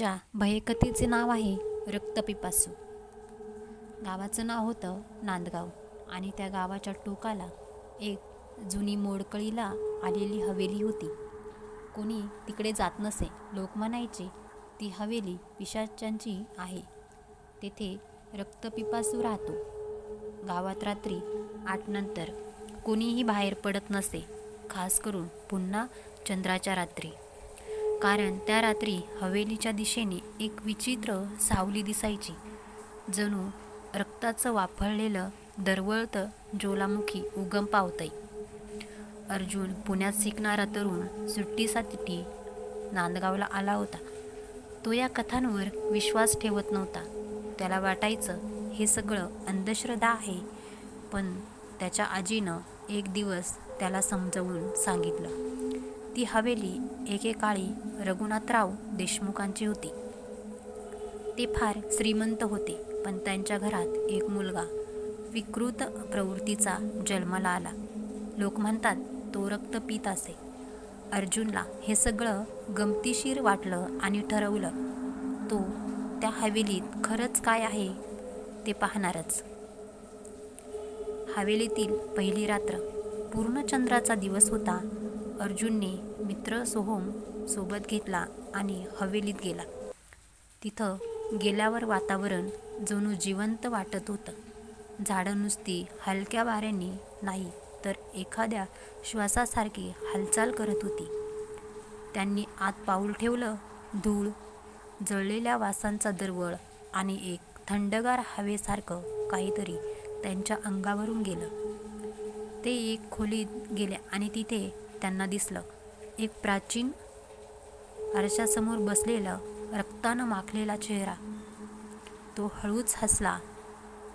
आजच्या भयकथेचे नाव आहे रक्तपिपासू. गावाचं नाव होतं नांदगाव आणि त्या गावाच्या टोकाला एक जुनी मोडकळीला आलेली हवेली होती. कोणी तिकडे जात नसे लोक म्हणायचे ती हवेली पिशाच्यांची आहे. तेथे रक्तपिपासू राहतो. गावात रात्री आठ नंतर कोणीही बाहेर पडत नसे खास करून पुन्हा चंद्राच्या रात्री. कारण त्या रात्री हवेलीच्या दिशेने एक विचित्र सावली दिसायची जणू रक्ताचं वाफळलेलं दरवळतं ज्वालामुखी उगम पावतंय. अर्जुन पुण्यात शिकणारा तरुण सुट्टीसाठी नांदगावला आला होता. तो या कथांवर विश्वास ठेवत नव्हता. त्याला वाटायचं हे सगळं अंधश्रद्धा आहे पण त्याच्या आजीनं एक दिवस त्याला समजवून सांगितलं. ती हवेली एकेकाळी रघुनाथराव देशमुखांची होती. ते फार श्रीमंत होते पण त्यांच्या घरात एक मुलगा विकृत प्रवृत्तीचा जन्माला आला. लोक म्हणतात तो रक्त पित असे. अर्जुनला हे सगळं गमतीशीर वाटलं आणि ठरवलं तो त्या हवेलीत खरंच काय आहे ते पाहणारच. हवेलीतील पहिली रात्र पूर्णचंद्राचा दिवस होता अर्जुनने मित्र सोहोम सोबत घेतला आणि हवेलीत गेला. तिथं गेल्यावर वातावरण जणू जिवंत वाटत होतं. झाडं नुसती हलक्या वाऱ्यांनी नाही तर एखाद्या श्वासासारखी हालचाल करत होती. त्यांनी आत पाऊल ठेवलं धूळ जळलेल्या वासांचा दरवळ आणि एक थंडगार हवेसारखं काहीतरी त्यांच्या अंगावरून गेलं. ते एक खोलीत गेले आणि तिथे त्यांना दिसलं. एक प्राचीन आरशासमोर बसलेला रक्तानं माखलेला चेहरा. तो हळूच हसला.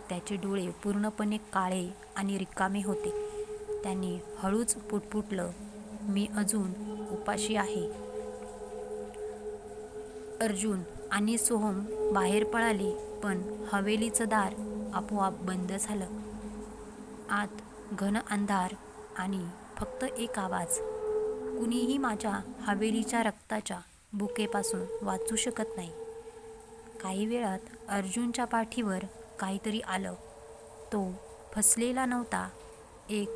त्याचे डोळे पूर्णपणे काळे आणि रिकामे होते. त्यांनी हळूच पुटपुटलं मी अजून उपाशी आहे. अर्जुन आणि सोहम बाहेर पळाले पण हवेलीचं दार आपोआप बंद झालं. आत घन अंधार आणि फक्त एक आवाज. कुणीही माझ्या हवेलीच्या रक्ताच्या बुकेपासून वाचू शकत नाही. काही वेळात अर्जुनच्या पाठीवर काहीतरी आलं. तो फसलेला नव्हता. एक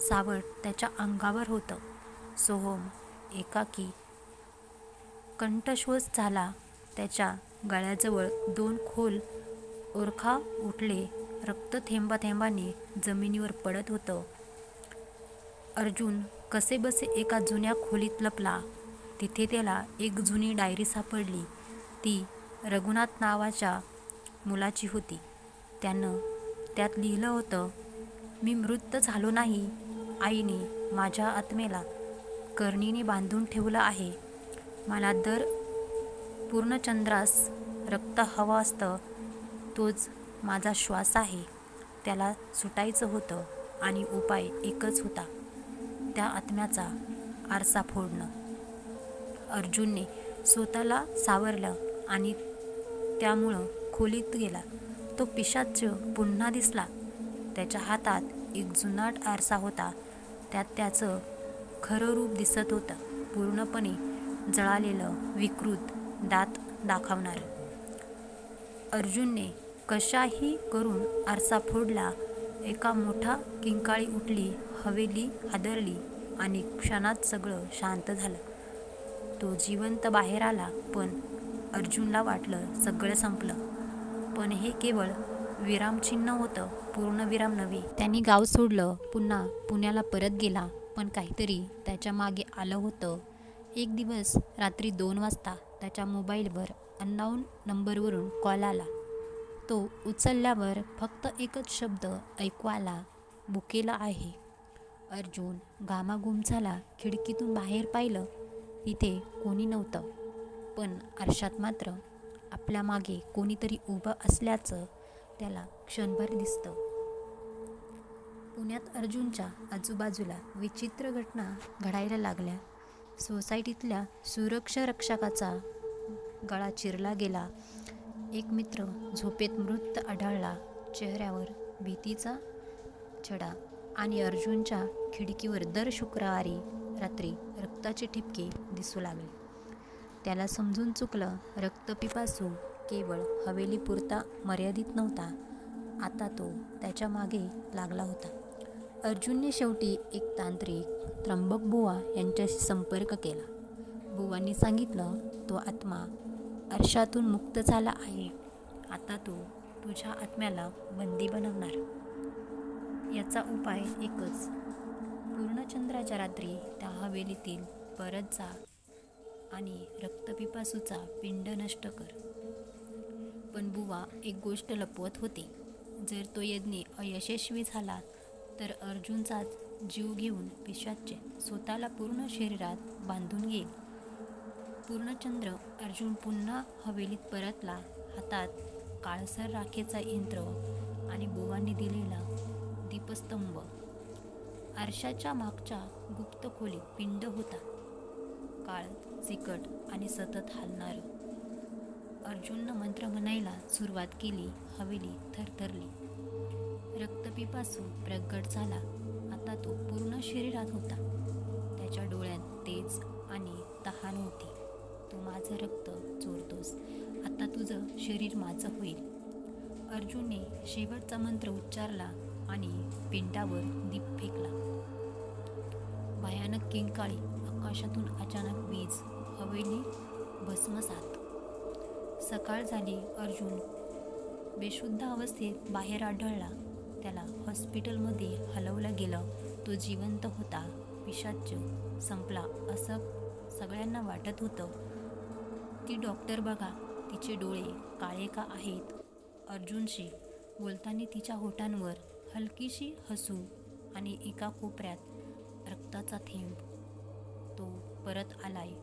सावट त्याच्या अंगावर होतं. सोहम एकाकी कंठश्वास झाला. त्याच्या गळ्याजवळ दोन खोल ओरखा उठले. रक्त थेंबा थेंबाने जमिनीवर पडत होतं. अर्जुन कसेबसे एका जुन्या खोलीत लपला. तिथे त्याला एक जुनी डायरी सापडली. ती रघुनाथ नावाच्या मुलाची होती. त्यानं त्यात लिहिलं होतं मी मृत झालो नाही. आईने माझ्या आत्मेला कर्णीने बांधून ठेवलं आहे. मला दर पूर्णचंद्रास रक्त हवं असतं. तोच माझा श्वास आहे. त्याला सुटायचं होतं आणि उपाय एकच होता. त्या आत्म्याचा आरसा फोडणं. अर्जुनने स्वतःला सावरलं आणि त्यामुळं खोलीत गेला. तो पिशाच पुन्हा दिसला. त्याच्या हातात एक जुनाट आरसा होता. त्यात त्याचं खरं रूप दिसत होतं. पूर्णपणे जळालेलं विकृत दात दाखवणारं. अर्जुनने कशाही करून आरसा फोडला एका मोठा किंकाळी उठली हवेली हादरली. आणि क्षणात सगळं शांत झालं. तो जिवंत बाहेर आला पण अर्जुनला वाटलं सगळं संपलं. पण हे केवळ विरामचिन्ह होतं पूर्णविराम नव्हे. त्यांनी गाव सोडलं पुन्हा पुण्याला परत गेला पण काहीतरी त्याच्यामागे आलं होतं. एक दिवस रात्री दोन वाजता त्याच्या मोबाईलवर अननाऊन नंबरवरून कॉल आला. तो उचलल्यावर फक्त एकच शब्द ऐकू आला बुकेला आहे. अर्जुन घामाघूम झाला खिडकीतून बाहेर पाहिलं तिथे कोणी नव्हतं. पण आरशात मात्र आपल्या मागे कोणीतरी उभं असल्याचं त्याला क्षणभर दिसतं. पुण्यात अर्जुनच्या आजूबाजूला विचित्र घटना घडायला लागल्या. सोसायटीतल्या सुरक्षा रक्षकाचा गळा चिरला गेला. एक मित्र झोपेत मृत आढळला. चेहऱ्यावर भीतीचा छडा आणि अर्जुनच्या खिडकीवर दर शुक्रवारी रात्री रक्ताचे ठिपके दिसू लागले. त्याला समजून चुकलं रक्तपिपासू केवळ हवेलीपुरता मर्यादित नव्हता. आता तो त्याच्यामागे लागला होता. अर्जुनने शेवटी एक तांत्रिक त्र्यंबक बुवा यांच्याशी संपर्क केला. बुवांनी सांगितलं तो आत्मा अर्शातून मुक्त झाला आहे. आता तो तुझ्या आत्म्याला बंदी बनवणार. याचा उपाय एकच. पूर्णचंद्राच्या रात्री त्या हवेलीतील परत जा आणि रक्तपिपासूचा पिंड नष्ट कर. पण बुवा एक गोष्ट लपवत होती. जर तो यज्ञ अयशस्वी झाला तर अर्जुनचाच जीव घेऊन पिशाच्चे स्वतःला पूर्ण शरीरात बांधून घेईल. पूर्णचंद्र अर्जुन पुन्हा हवेलीत परतला. हातात काळसर राखेचा यंत्र आणि बुवांनी दिलेला दीपस्तंभ आरशाच्या मागच्या गुप्त खोलीत पिंड होता. काळ चिकट आणि सतत हालणार. अर्जुननं मंत्र म्हणायला सुरुवात केली हवेली थरथरली. रक्तपिपासू प्रगट झाला. आता तो पूर्ण शरीरात होता. त्याच्या डोळ्यात तेज आणि तहान होती. तू माझं रक्त चोरतोस. आता तुझं शरीर माझं होईल. अर्जुनने शेवटचा मंत्र उच्चारला आणि पिंटावर दीप फेकला. भयानक किंकाळी आकाशातून अचानक वीज हवेली भस्मसात. सकाळ झाली अर्जुन बेशुद्ध अवस्थेत बाहेर आढळला. त्याला हॉस्पिटलमध्ये हलवलं गेलं. तो जिवंत होता. विषाच्य संपला. असं सगळ्यांना वाटत होतं. ती डॉक्टर बघा. तिचे डोळे काळे का आहेत? अर्जुनशी बोलताना तिच्या होटांवर हलकीशी हसू आणि एका कोपऱ्यात रक्ताचा थेंब. तो परत आलाय.